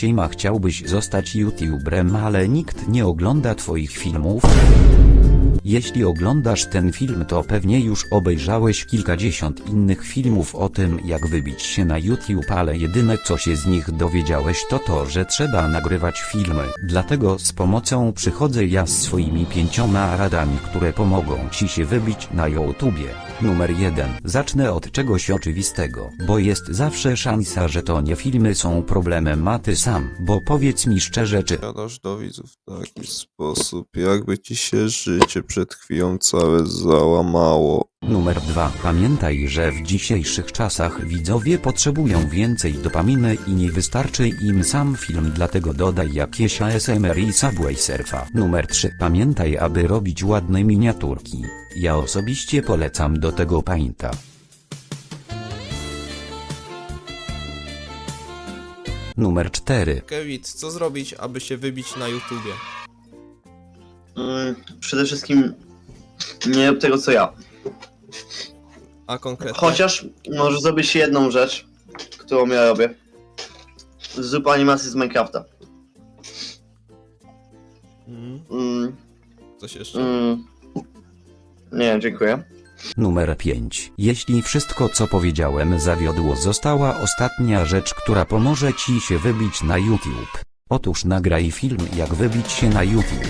Siema chciałbyś zostać youtuberem ale nikt nie ogląda twoich filmów? Jeśli oglądasz ten film to pewnie już obejrzałeś kilkadziesiąt innych filmów o tym jak wybić się na YouTube ale jedyne co się z nich dowiedziałeś to to że trzeba nagrywać filmy. Dlatego z pomocą przychodzę ja z swoimi pięcioma radami które pomogą ci się wybić na YouTubie. Numer 1. Zacznę od czegoś oczywistego, bo jest zawsze szansa że to nie filmy są problemem a ty sam, bo powiedz mi szczerze czy Gadasz do widzów w taki sposób, jakby ci się życie przed chwilą całe załamało. Numer 2. Pamiętaj, że w dzisiejszych czasach widzowie potrzebują więcej dopaminy i nie wystarczy im sam film, dlatego dodaj jakieś ASMR i Subway Surfa. Numer 3. Pamiętaj, aby robić ładne miniaturki. Ja osobiście polecam do tego Painta. Numer 4. Kevin, co zrobić, aby się wybić na YouTubie? Mm, przede wszystkim nie rób tego co ja. A konkretnie? Chociaż możesz zrobić jedną rzecz, którą ja robię. Zrób animację z Minecrafta. Mm, Mm, coś jeszcze? mm. Nie, dziękuję. Numer 5. Jeśli wszystko co powiedziałem zawiodło została ostatnia rzecz która pomoże ci się wybić na YouTube. Otóż nagraj film jak wybić się na YouTube.